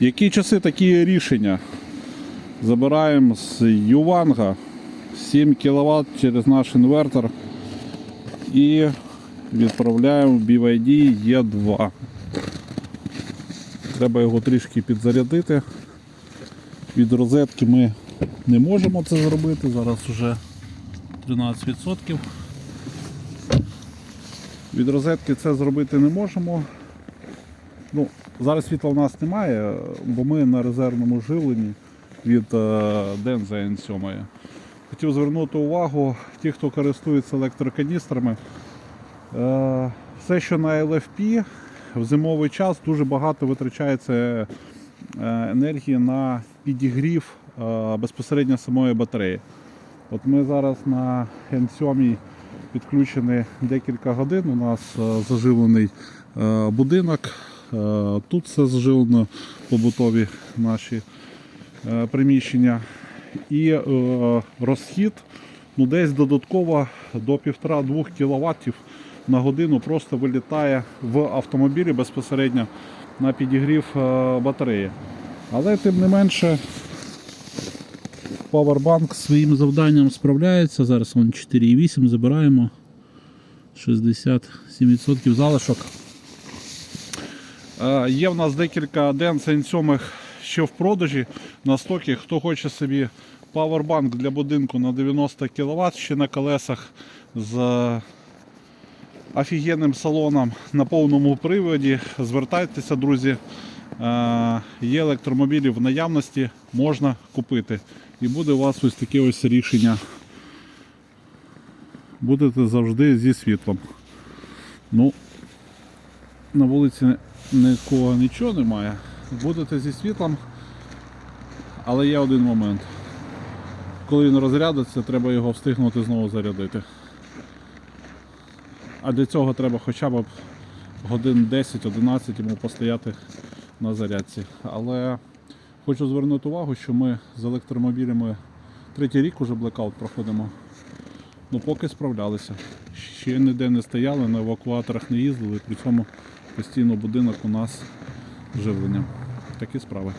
Які часи такі рішення? Забираємо з Юванга 7 кВт через наш інвертор і відправляємо в BYD E2. Треба його трішки підзарядити. Від розетки ми не можемо це зробити. Зараз вже 13%. Від розетки це зробити не можемо. Ну, зараз світла в нас немає, бо ми на резервному живленні від е, Денза N7. Хотів звернути увагу, ті, хто користується електроканістрами, е, все, що на LFP в зимовий час дуже багато витрачається е, енергії на підігрів безпосередньо самої батареї. От ми зараз на N7 підключені декілька годин. У нас заживлений будинок. Е, Тут все заживлено побутові наші е, приміщення. І е, розхід ну, десь додатково до 1,5-2 кВт на годину просто вилітає в автомобілі безпосередньо на підігрів батареї. Але тим не менше Powerbank своїм завданням справляється. Зараз вон 4,8 забираємо. 67% залишок. Е, Є в нас декілька Densen 7 ще в продажі на стокі. Хто хоче собі павербанк для будинку на 90 кВт, ще на колесах з офігенним салоном на повному приводі. Звертайтеся, друзі. Е, Є електромобілі в наявності, можна купити. І буде у вас ось таке ось рішення. Будете завжди зі світлом. Ну, на вулиці нікого нічого немає. Будете зі світлом, але є один момент. Коли він розрядиться, треба його встигнути знову зарядити. А для цього треба хоча б годин 10-11 йому постояти на зарядці. Але хочу звернути увагу, що ми з електромобілями третій рік уже блекаут проходимо. Ну поки справлялися. Ще ніде не стояли, на евакуаторах не їздили, при цьому постійно будинок у нас живлення. Такі справи.